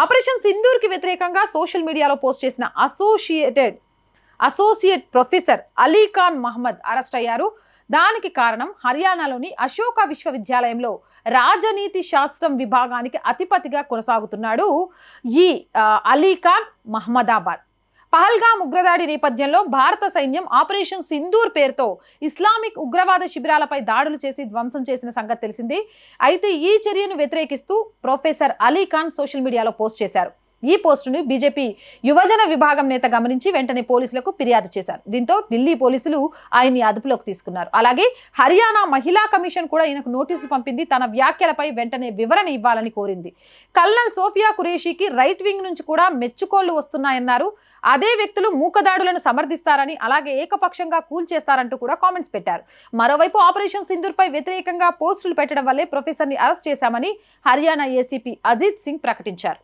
Operation సింధూర్కి వ్యతిరేకంగా social మీడియాలో post చేసిన associated associate professor Ali Khan Mohammad arrest అయ్యారు. దానికి కారణం హర్యానాలోని అశోక విశ్వవిద్యాలయంలో రాజనీతి శాస్త్రం విభాగానికి అధిపతిగా కొనసాగుతున్నాడు ఈ అలీఖాన్ మహమ్మదాబాద్. పహల్గామ్ ఉగ్రదాడి నేపథ్యంలో భారత సైన్యం ఆపరేషన్ సింధూర్ పేరుతో ఇస్లామిక్ ఉగ్రవాద శిబిరాలపై దాడులు చేసి ధ్వంసం చేసిన సంగతి తెలిసింది. అయితే ఈ చర్యను వ్యతిరేకిస్తూ ప్రొఫెసర్ అలీ ఖాన్ సోషల్ మీడియాలో పోస్ట్ చేశారు. ఈ పోస్టును బీజేపీ యువజన విభాగం నేత గమనించి వెంటనే పోలీసులకు ఫిర్యాదు చేశారు. దీంతో ఢిల్లీ పోలీసులు ఆయన్ని అదుపులోకి తీసుకున్నారు. అలాగే హర్యానా మహిళా కమిషన్ కూడా ఈయనకు నోటీసులు పంపింది. తన వ్యాఖ్యలపై వెంటనే వివరణ ఇవ్వాలని కోరింది. కల్నల్ సోఫియా కురేషికి రైట్ వింగ్ నుంచి కూడా మెచ్చుకోళ్ళు వస్తున్నాయన్నారు. అదే వ్యక్తులు మూకదాడులను సమర్థిస్తారని అలాగే ఏకపక్షంగా కూల్చేస్తారంటూ కూడా కామెంట్స్ పెట్టారు. మరోవైపు ఆపరేషన్ సింధూర్పై వ్యతిరేకంగా పోస్టులు పెట్టడం వల్లే ప్రొఫెసర్ని అరెస్ట్ చేశామని హర్యానా ఏసీపీ అజిత్ సింగ్ ప్రకటించారు.